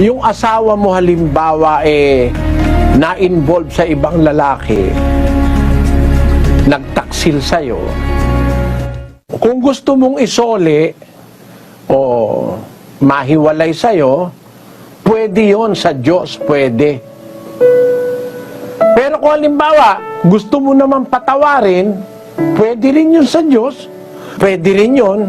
Yung asawa mo halimbawa eh na-involve sa ibang lalaki, nagtaksil sa'yo, kung gusto mong isole o mahiwalay sa'yo, pwede yon sa Diyos, pwede. Pero kung halimbawa, gusto mo naman patawarin, pwede rin yun sa Diyos. Pwede rin yun.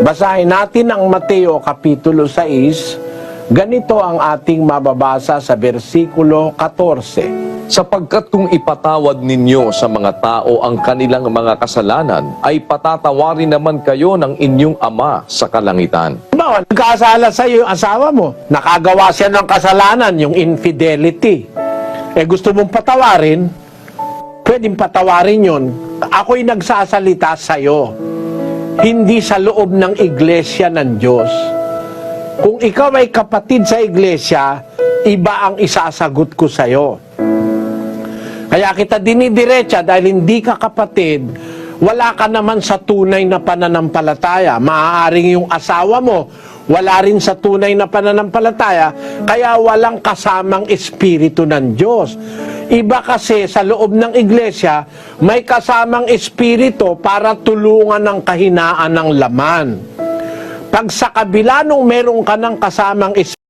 Basahin natin ang Mateo Kapitulo 6. Ganito ang ating mababasa sa versikulo 14. Sapagkat kung ipatawad ninyo sa mga tao ang kanilang mga kasalanan, ay patatawarin naman kayo ng inyong Ama sa kalangitan. Halimbawa, nagkasala sa iyo yung asawa mo. Nakagawa siya ng kasalanan, yung infidelity. Eh gusto mong patawarin, pwedeng patawarin yon. Ako'y nagsasalita sa iyo. Hindi sa loob ng iglesia ng Diyos. Kung ikaw ay kapatid sa iglesia, iba ang isasagot ko sa iyo. Kaya kita dinidiretsa dahil hindi ka kapatid, wala ka naman sa tunay na pananampalataya. Maaaring yung asawa mo, wala rin sa tunay na pananampalataya, kaya walang kasamang espiritu ng Diyos. Iba kasi sa loob ng iglesia, may kasamang espiritu para tulungan ng kahinaan ng laman. Pag sa kabila nung meron ka ng kasamang